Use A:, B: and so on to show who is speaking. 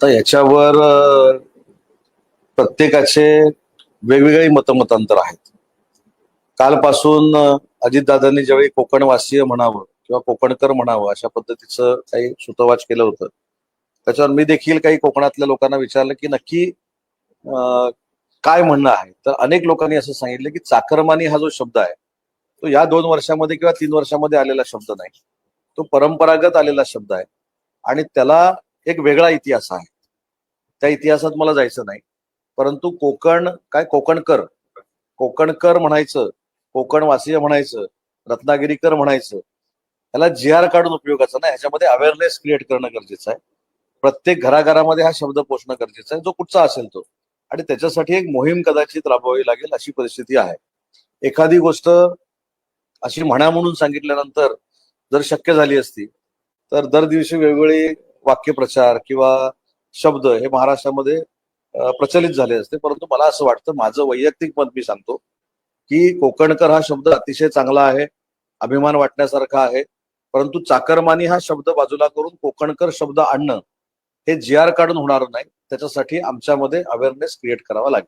A: आता याच्यावर प्रत्येकाचे वेगवेगळे मतमतांतर आहेत. कालपासून अजितदादांनी ज्यावेळी कोकणवासीय म्हणावं किंवा कोकणकर म्हणावं अशा पद्धतीचं काही सुतवाच केलं होतं. त्याच्यावर मी देखील काही कोकणातल्या लोकांना विचारलं की नक्की काय म्हणणं आहे? तर अनेक लोकांनी असं सांगितलं की चाकरमानी हा जो शब्द आहे तो या दोन वर्षामध्ये किंवा तीन वर्षामध्ये आलेला शब्द नाही. तो परंपरागत आलेला शब्द आहे. आणि त्याला एक वेगळा इतिहास आहे. त्या इतिहासात मला जायचं नाही. परंतु कोकण काय कोकणकर कोकणकर म्हणायचं कोकणवासीय म्हणायचं रत्नागिरीकर म्हणायचं ह्याला जी आर काढून उपयोगाचा नाही. ह्याच्यामध्ये अवेअरनेस क्रिएट करणं गरजेचं आहे. प्रत्येक घराघरामध्ये हा शब्द पोचणं गरजेचं आहे. जो कुठचा असेल तो. आणि त्याच्यासाठी एक मोहीम कदाचित राबवावी लागेल अशी परिस्थिती आहे. एखादी गोष्ट अशी म्हणा म्हणून सांगितल्यानंतर जर शक्य झाली असती तर दर दिवशी वेगवेगळी वाक्यप्रचार किंवा शब्द हे महाराष्ट्रामध्ये प्रचलित झाले असते. परंतु मला असं वाटतं माझं वैयक्तिक मत मी सांगतो की कोकणकर हा शब्द अतिशय चांगला आहे अभिमान वाटण्यासारखा आहे. परंतु चाकरमानी हा शब्द बाजूला करून कोकणकर शब्द आणणं हे जी आर काढून होणार नाही. त्याच्यासाठी आमच्यामध्ये अवेअरनेस क्रिएट करावा लागेल.